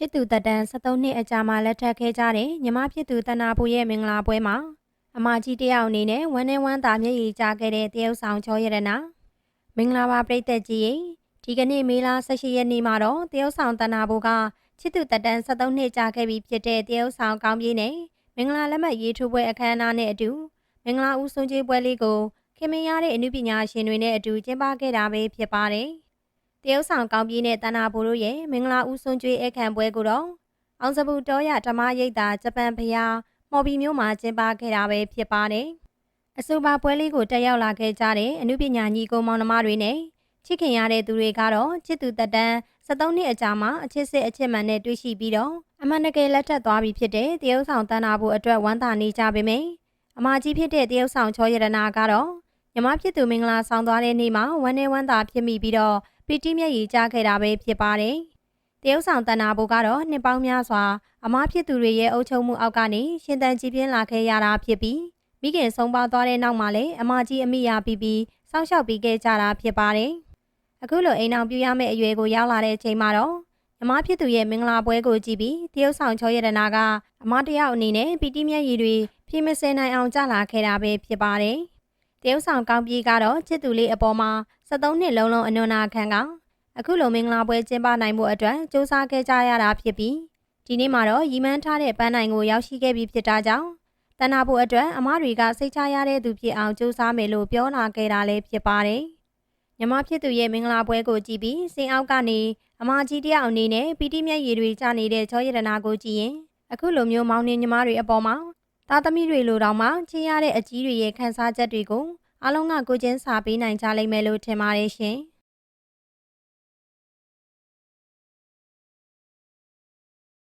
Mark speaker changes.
Speaker 1: ချစ်သူတက်တန်း73နှစ်အကြာမှလက်ထပ်ခဲ့ကြတဲ့ညီမဖြစ်သူတနာပူရဲ့မင်္ဂလာပွဲမှာအမကြီးတယောက်အနေနဲ့ဝမ်းနဲ့ဝမ်းသာမျက်ရည်ကျခဲ့တဲ့တရုတ်ဆောင်ချောရတနာမင်္ဂလာပါပြိသက်ကြီးရေဒီကနေ့မေလ18ရက်နေ့မှာတော့တရုတ်ဆောင်တနာပူကချစ်သူတက်တန်း73နှစ်ကြာခဲ့ပြီဖြစ်တဲ့တရုတ်ဆောင်ကောင်းပြေးနဲ့မင်္ဂလာလက်မှတ်ရေးထိုးပွဲအခမ်းအနားနဲ့အတူမင်္ဂလာဦးဆုံးကျေးပွဲလေးကိုခင်မင်ရတဲ့အမှုပညာရှင်တွေနဲ့အတူကျင်းပခဲ့တာပဲဖြစ်ပါတယ်။ တရုတ်ဆောင်ကောင်းပြည်နဲ့တဏ္ဍာဘူတို့ရဲ့မင်္ဂလာဦးဆုံးကျွေးအခမ်းပွဲကိုတော့အောင်စပူတော်ရဓမ္မရိပ်သာဂျပန်ဖျားမော်ဘီမျိုးမှာကျင်းပခဲ့တာပဲဖြစ်ပါတယ်။အဆိုပါပွဲလေးကိုတက်ရောက်လာခဲ့ကြတဲ့အမှုပညာညီကိုမောင်နှမတွေနဲ့ချစ်ခင်ရတဲ့သူတွေကတော့ချစ်သူတက်တန်း73နှစ်အကြာမှာအချစ်စစ်အချစ်မှန်နဲ့တွေ့ရှိပြီးတော့အမှန်တကယ်လက်ထပ်သွားပြီဖြစ်တဲ့တရုတ်ဆောင်တဏ္ဍာဘူအတွက်ဝမ်းသာနေကြပေမယ့်အမကြီးဖြစ်တဲ့တရုတ်ဆောင်ချောရတနာကတော့ညီမဖြစ်သူမင်္ဂလာဆောင်သွားတဲ့နေ့မှာဝမ်းနဲ့ဝမ်းသာဖြစ်မိပြီးတော့ ပီတိမျက်ရည်ကျခဲ့တာပဲဖြစ်ပါတယ်။တရုတ်ဆောင်တန်နာဘိုကတော့နှစ်ပေါင်းများစွာအမားဖြစ်သူတွေရဲ့အုပ်ချုပ်မှုအောက်ကနေရှင်သန်ကြည်ပြင်းလာခဲ့ရတာဖြစ်ပြီးမိခင်ဆုံးပါသွားတဲ့နောက်မှာလည်းအမကြီးအမိယာပြီးပြီးစောင့်ရှောက်ပြီးခဲ့ကြတာဖြစ်ပါတယ်။အခုလိုအိမ်အောင်ပြရမယ့်အရွယ်ကိုရောက်လာတဲ့အချိန်မှာတော့အမားဖြစ်သူရဲ့မင်္ဂလာပွဲကိုကြည့်ပြီးတရုတ်ဆောင်ချောရတနာကအမတယောက်အနေနဲ့ပီတိမျက်ရည်တွေပြင်းမစဲနိုင်အောင်ကြလာခဲ့တာပဲဖြစ်ပါတယ်။တရုတ်ဆောင်ကောင်းပြေးကတော့ချစ်သူလေးအပေါ်မှာ 73နှစ်လုံးလုံးအနွန်နာခံကအခုလိုမင်္ဂလာပွဲကျင်းပနိုင်မှုအတွက်စူးစမ်းခဲ့ကြရတာဖြစ်ပြီးဒီနေ့မှာတော့ရီမန်းထားတဲ့ပန်းနိုင်ကိုရောက်ရှိခဲ့ပြီဖြစ်တာကြောင့်တဏ္ဍာဖို့အတွက်အမားတွေကစိတ်ချရတဲ့သူဖြစ်အောင်စူးစမ်းမယ်လို့ပြောလာခဲ့တာလည်းဖြစ်ပါတယ်။ညီမဖြစ်သူရဲ့မင်္ဂလာပွဲကိုကြည့်ပြီးစင်အောက်ကနေအမကြီးတယောက်အနေနဲ့ပီတိမျက်ရည်တွေကျနေတဲ့ချောရတနာကိုကြည့်ရင်အခုလိုမျိုးမောင်နှင်းညီမတွေအပေါ်မှာသားသမီးတွေလိုတောင်မှချစ်ရတဲ့အကြီးတွေရဲ့ခန်းစားချက်တွေကို အားလုံးကကိုချင်းစာပေးနိုင်ကြလိမ့်မယ်လို့ထင်ပါတယ်ရှင်။